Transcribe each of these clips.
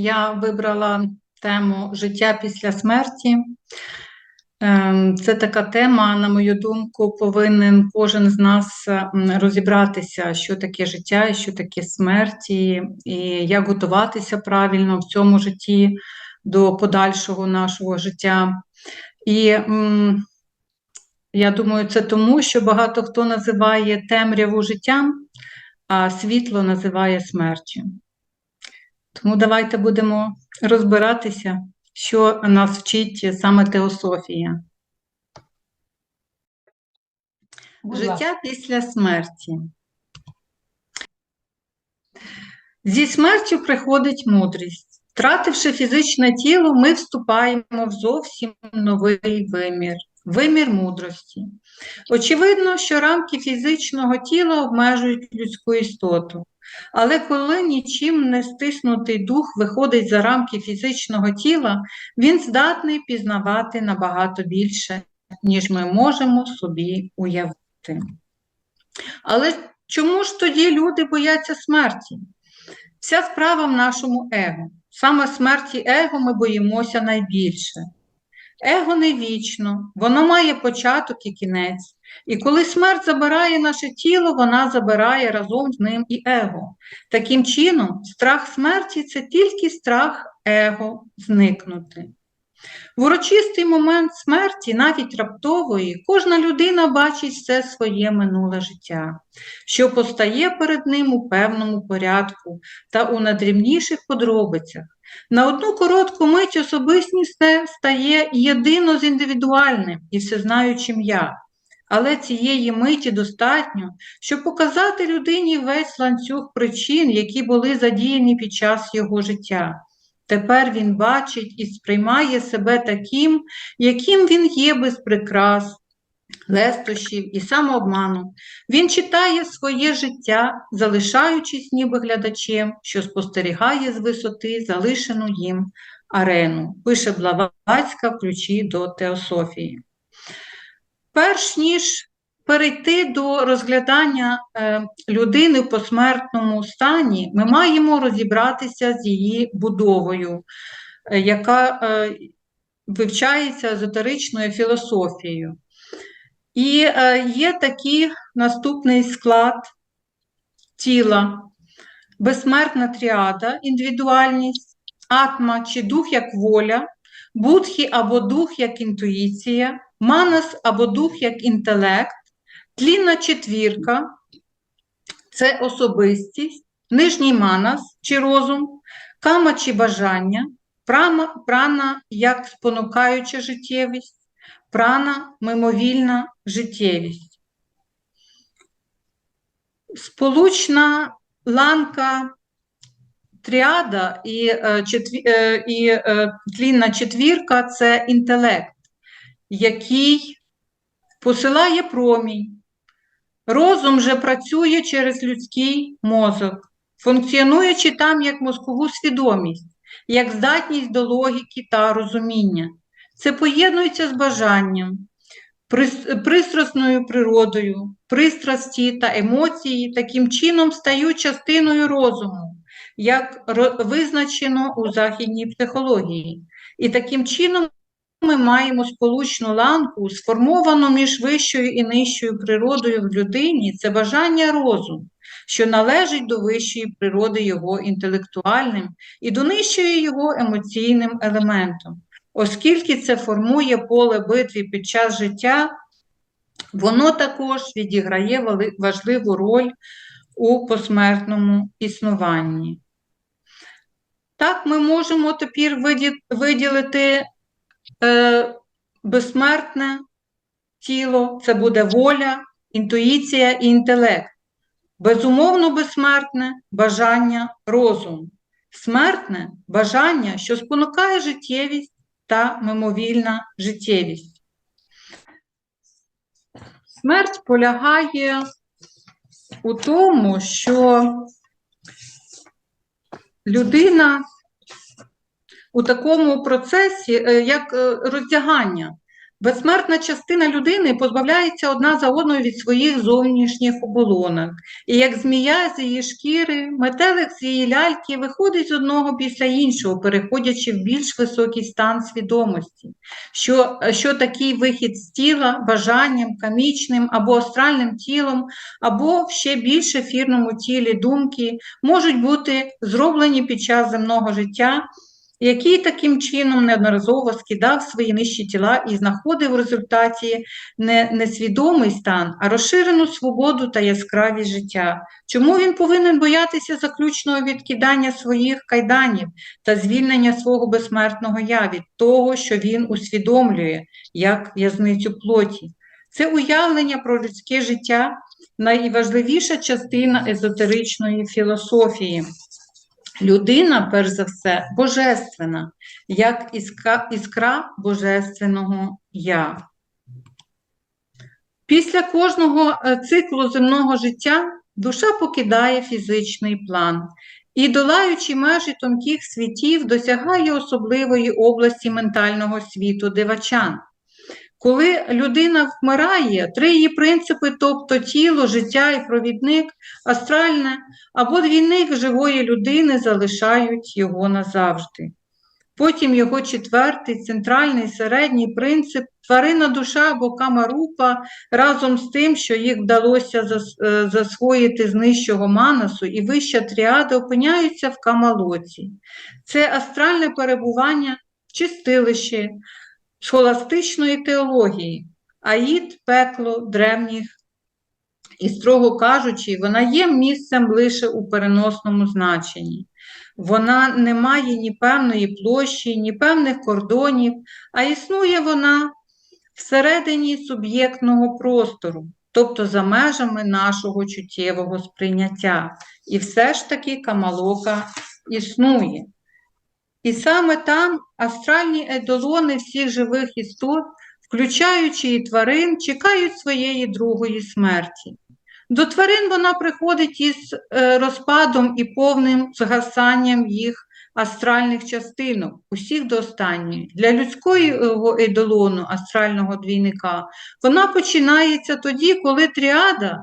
я вибрала тему життя після смерті. Ем, Це така тема, на мою думку, повинен кожен з нас розібратися, що таке життя, і що таке смерть, і як готуватися правильно в цьому житті до подальшого нашого життя. І я думаю, це тому, що багато хто називає темряву життям, а світло називає смертю. Тому давайте будемо розбиратися, що нас вчить саме теософія. Життя після смерті. Зі смертю приходить мудрість. Втративши фізичне тіло, ми вступаємо в зовсім новий вимір вимір мудрості. Очевидно, що рамки фізичного тіла обмежують людську істоту. Але коли нічим не стиснутий дух виходить за рамки фізичного тіла, він здатний пізнавати набагато більше, ніж ми можемо собі уявити. Але чому ж тоді люди бояться смерті? Вся справа в нашому его. Саме смерті его ми боїмося найбільше. Его не вічно, воно має початок і кінець. І коли смерть забирає наше тіло, вона забирає разом з ним і его. Таким чином, страх смерті це тільки страх его зникнути. В урочистий момент смерті, навіть раптової, кожна людина бачить все своє минуле життя, що постає перед ним у певному порядку та у надрібніших подробицях. На одну коротку мить особистість стає єдино з індивідуальним і всезнаючим я. Але цієї миті достатньо, щоб показати людині весь ланцюг причин, які були задіяні під час його життя. Тепер він бачить і сприймає себе таким, яким він є без прикрас, лестощів і самообману. Він читає своє життя, залишаючись ніби глядачем, що спостерігає з висоти залишену їм арену, пише Блаватська в ключі до теософії. Перш ніж перейти до розглядання е, людини в посмертному стані, ми маємо розібратися з її будовою, е, яка е, вивчається езотеричною філософією. І є такий наступний склад тіла, безсмертна тріада, індивідуальність, атма чи дух як воля, будхі або дух як інтуїція, манас або дух як інтелект, тлінна четвірка це особистість, нижній манас чи розум, кама чи бажання, прама, прана як спонукаюча життєвість, прана мимовільна життєвість. Сполучна ланка тріада і, е, е, і е, тлінна четвірка це інтелект, який посилає промінь. Розум же працює через людський мозок, функціонуючи там як мозкову свідомість, як здатність до логіки та розуміння. Це поєднується з бажанням, пристрасною природою, пристрасті та емоції таким чином стають частиною розуму, як визначено у західній психології. І таким чином ми маємо сполучну ланку, сформовану між вищою і нижчою природою в людині, це бажання розуму, що належить до вищої природи його інтелектуальним і до нижчої його емоційним елементом. Оскільки це формує поле битви під час життя, воно також відіграє важливу роль у посмертному існуванні. Так, ми можемо тепер виділити е, безсмертне тіло, це буде воля, інтуїція і інтелект. Безумовно, безсмертне бажання розум. Смертне бажання, що спонукає життєвість та мимовільна життєвість. Смерть полягає у тому, що людина у такому процесі, е, як е, роздягання, Безсмертна частина людини позбавляється одна за одною від своїх зовнішніх оболонок. І як змія з її шкіри, метелик з її ляльки виходить з одного після іншого, переходячи в більш високий стан свідомості, що, що такий вихід з тіла бажанням, камічним або астральним тілом, або в ще більш ефірному тілі думки можуть бути зроблені під час земного життя який таким чином неодноразово скидав свої нижчі тіла і знаходив в результаті не несвідомий стан, а розширену свободу та яскравість життя. Чому він повинен боятися заключного відкидання своїх кайданів та звільнення свого безсмертного я від того, що він усвідомлює як в'язницю плоті? Це уявлення про людське життя найважливіша частина езотеричної філософії. Людина, перш за все, божественна, як іска, іскра божественного я. Після кожного е, циклу земного життя душа покидає фізичний план і, долаючи межі тонких світів, досягає особливої області ментального світу дивачан. Коли людина вмирає, три її принципи, тобто тіло, життя і провідник, астральне або двійник живої людини залишають його назавжди. Потім його четвертий, центральний, середній принцип тварина душа або камарупа разом з тим, що їх вдалося е, засвоїти з нижчого манасу, і вища тріада опиняються в камалоці. Це астральне перебування в чистилищі, схоластичної теології, аїд, пекло древніх, і, строго кажучи, вона є місцем лише у переносному значенні. Вона не має ні певної площі, ні певних кордонів, а існує вона всередині суб'єктного простору, тобто за межами нашого чуттєвого сприйняття. І все ж таки Камалока існує. І саме там астральні едолони всіх живих істот, включаючи і тварин, чекають своєї другої смерті. До тварин вона приходить із е, розпадом і повним згасанням їх астральних частинок, усіх до останньої. Для людського едолону, астрального двійника, вона починається тоді, коли тріада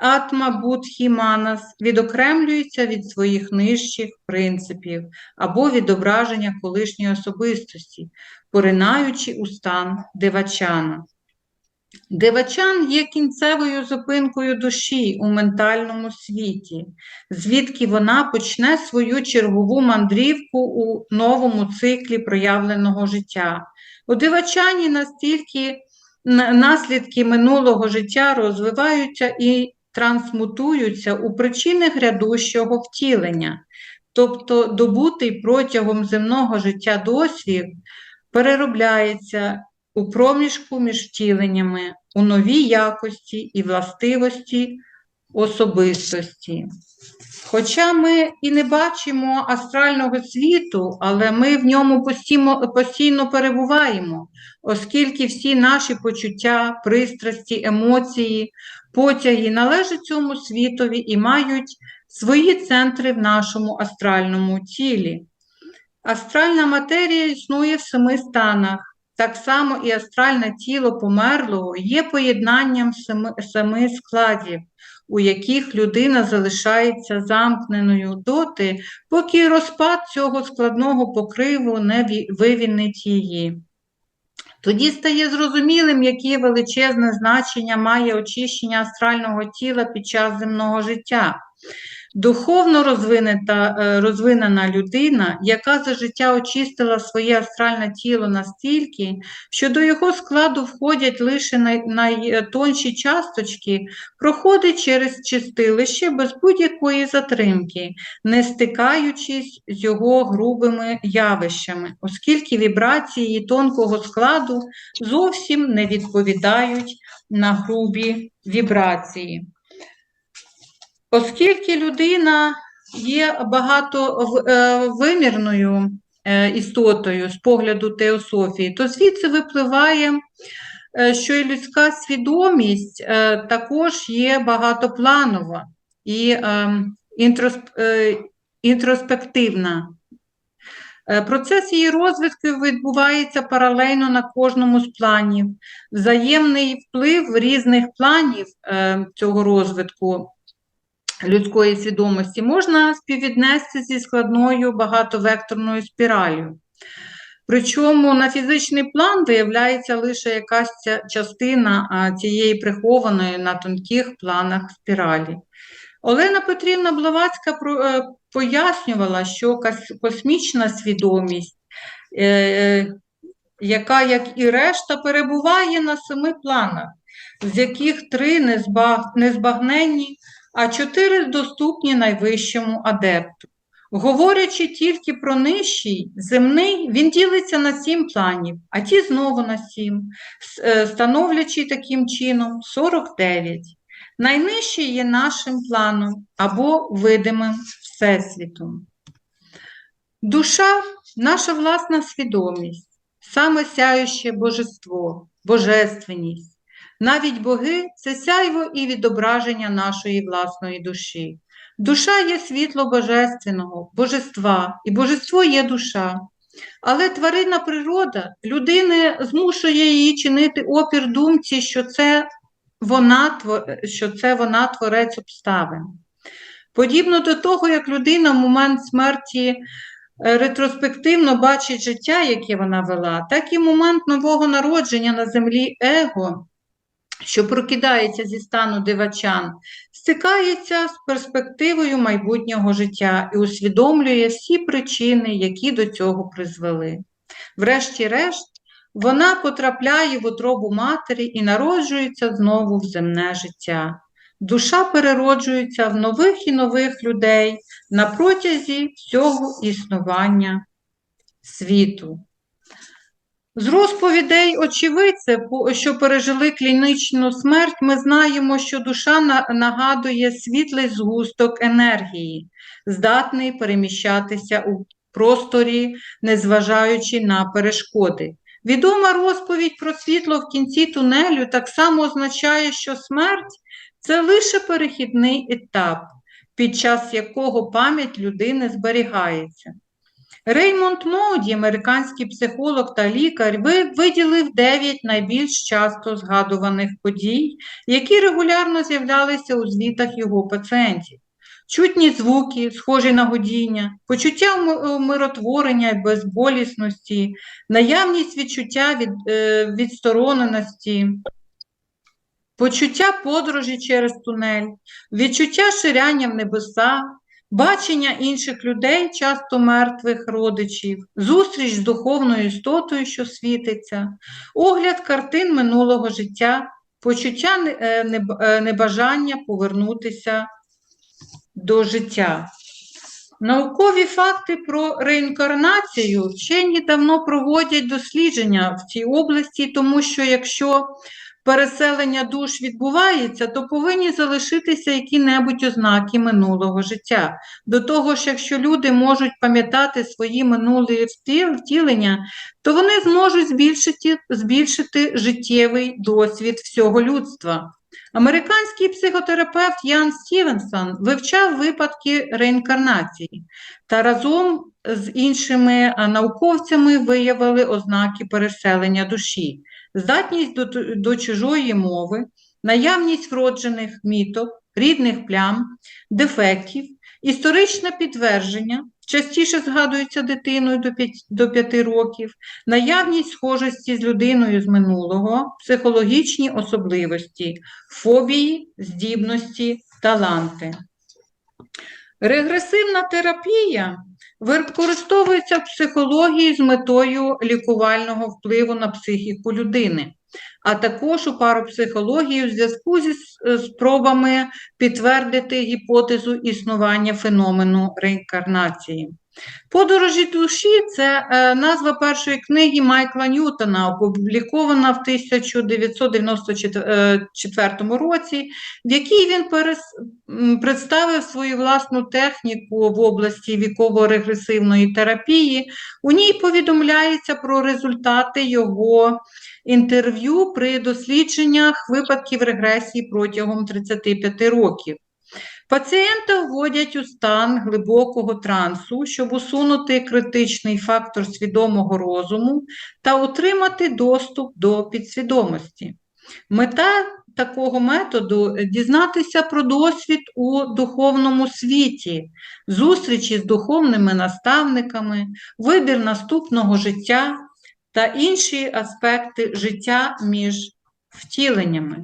Атма Будхі Манас відокремлюється від своїх нижчих принципів або відображення колишньої особистості, поринаючи у стан девачана. Девачан є кінцевою зупинкою душі у ментальному світі, звідки вона почне свою чергову мандрівку у новому циклі проявленого життя. У девачані настільки наслідки минулого життя розвиваються і трансмутуються у причини грядущого втілення, тобто добутий протягом земного життя досвід переробляється у проміжку між втіленнями, у новій якості і властивості особистості. Хоча ми і не бачимо астрального світу, але ми в ньому постійно, постійно перебуваємо, оскільки всі наші почуття, пристрасті, емоції, потяги належать цьому світові і мають свої центри в нашому астральному тілі. Астральна матерія існує в семи станах. Так само і астральне тіло померлого є поєднанням семи, семи складів, у яких людина залишається замкненою доти, поки розпад цього складного покриву не вивільнить її. Тоді стає зрозумілим, яке величезне значення має очищення астрального тіла під час земного життя. Духовно розвинена, е, розвинена людина, яка за життя очистила своє астральне тіло настільки, що до його складу входять лише найтонші часточки, проходить через чистилище без будь-якої затримки, не стикаючись з його грубими явищами, оскільки вібрації тонкого складу зовсім не відповідають на грубі вібрації. Оскільки людина є багатовимірною е, істотою з погляду теософії, то звідси випливає, е, що і людська свідомість е, також є багатопланова і інтросп- е, інтроспективна. Е, Процес її розвитку відбувається паралельно на кожному з планів. Взаємний вплив різних планів е, цього розвитку людської свідомості можна співвіднести зі складною багатовекторною спіраллю. Причому на фізичний план виявляється лише якась частина цієї прихованої на тонких планах спіралі. Олена Петрівна Блаватська про- е, пояснювала, що космічна свідомість, е, яка, як і решта, перебуває на семи планах, з яких три незбаг- незбагненні, а чотири доступні найвищому адепту. Говорячи тільки про нижчий, земний, він ділиться на сім планів, а ті знову на сім, е, становлячи таким чином 49. Найнижчий є нашим планом або видимим всесвітом. Душа наша власна свідомість, саме сяюще божество, божественність. Навіть боги це сяйво і відображення нашої власної душі. Душа є світло божественного, божества, і божество є душа. Але тваринна природа людини змушує її чинити опір думці, що це вона, що це вона творець обставин. Подібно до того, як людина в момент смерті е, ретроспективно бачить життя, яке вона вела, так і момент нового народження на землі его, що прокидається зі стану дивачан, стикається з перспективою майбутнього життя і усвідомлює всі причини, які до цього призвели. Врешті-решт, вона потрапляє в утробу матері і народжується знову в земне життя. Душа перероджується в нових і нових людей на протязі всього існування світу. З розповідей очевидців, що пережили клінічну смерть, ми знаємо, що душа нагадує світлий згусток енергії, здатний переміщатися у просторі, незважаючи на перешкоди. Відома розповідь про світло в кінці тунелю так само означає, що смерть це лише перехідний етап, під час якого пам'ять людини зберігається. Реймонд Моуді, американський психолог та лікар, виділив дев'ять найбільш часто згадуваних подій, які регулярно з'являлися у звітах його пацієнтів. Чутні звуки, схожі на годіння, почуття ум- умиротворення і безболісності, наявність відчуття від, е, відстороненості, почуття подорожі через тунель, відчуття ширяння в небеса, бачення інших людей, часто мертвих родичів, зустріч з духовною істотою, що світиться, огляд картин минулого життя, почуття е, е, небажання повернутися до життя. Наукові факти про реінкарнацію вчені давно проводять дослідження в цій області, тому що якщо переселення душ відбувається, то повинні залишитися які-небудь ознаки минулого життя. До того ж, якщо люди можуть пам'ятати свої минулі втілення, то вони зможуть збільшити, збільшити життєвий досвід всього людства. Американський психотерапевт Ян Стівенсон вивчав випадки реінкарнації та разом з іншими науковцями виявили ознаки переселення душі, здатність до, до чужої мови, наявність вроджених міток, рідних плям, дефектів, історичне підтвердження, частіше згадується дитиною до 5, до 5 років, наявність схожості з людиною з минулого, психологічні особливості, фобії, здібності, таланти. Регресивна терапія використовується в психології з метою лікувального впливу на психіку людини, а також у парапсихології у зв'язку зі е, спробами підтвердити гіпотезу існування феномену реінкарнації. Подорожі душі це е, назва першої книги Майкла Ньютона, опублікована в 1994 році, в якій він представив свою власну техніку в області віково-регресивної терапії. У ній повідомляється про результати його інтерв'ю при дослідженнях випадків регресії протягом 35 років. Пацієнта вводять у стан глибокого трансу, щоб усунути критичний фактор свідомого розуму та отримати доступ до підсвідомості. Мета такого методу дізнатися про досвід у духовному світі, зустрічі з духовними наставниками, вибір наступного життя та інші аспекти життя між втіленнями.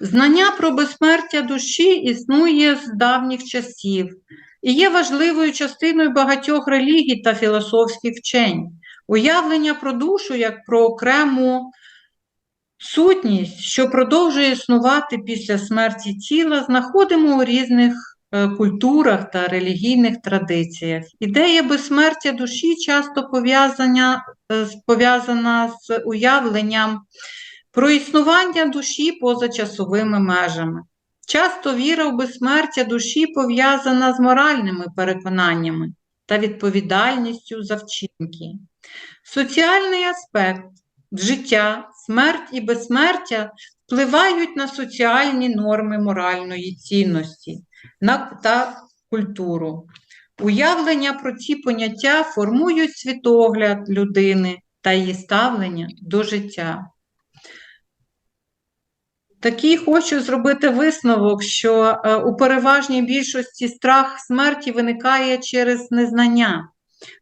Знання про безсмертя душі існує з давніх часів і є важливою частиною багатьох релігій та філософських вчень. Уявлення про душу як про окрему сутність, що продовжує існувати після смерті тіла, знаходимо у різних е, культурах та релігійних традиціях. Ідея безсмертя душі часто пов'язана, е, пов'язана з уявленням про існування душі поза часовими межами. Часто віра в безсмертя душі пов'язана з моральними переконаннями та відповідальністю за вчинки. Соціальний аспект життя, смерть і безсмертя впливають на соціальні норми моральної цінності та культуру. Уявлення про ці поняття формують світогляд людини та її ставлення до життя. Такий хочу зробити висновок, що е, у переважній більшості страх смерті виникає через незнання.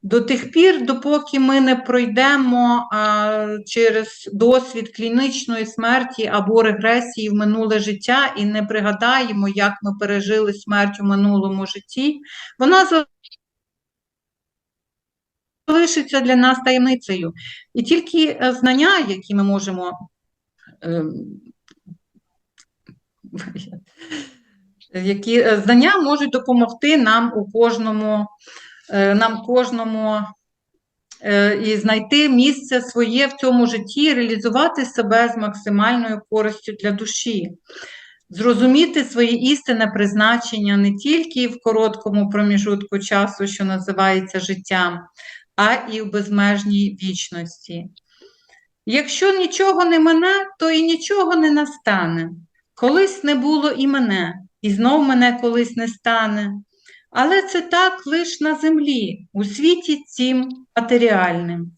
До тих пір, допоки ми не пройдемо а, через досвід клінічної смерті або регресії в минуле життя і не пригадаємо, як ми пережили смерть у минулому житті, вона залишиться для нас таємницею. І тільки е, знання, які ми можемо ем, які е, знання можуть допомогти нам у кожному, е, нам кожному е, і знайти місце своє в цьому житті, реалізувати себе з максимальною користю для душі, зрозуміти своє істинне призначення не тільки в короткому проміжутку часу, що називається життям, а і в безмежній вічності. Якщо нічого не мене, то і нічого не настане. Колись не було і мене, і знов мене колись не стане. Але це так лиш на землі, у світі цім матеріальним.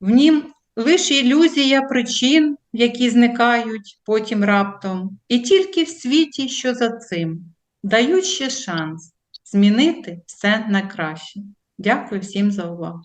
В нім лише ілюзія причин, які зникають потім раптом, і тільки в світі, що за цим, дають ще шанс змінити все на краще. Дякую всім за увагу.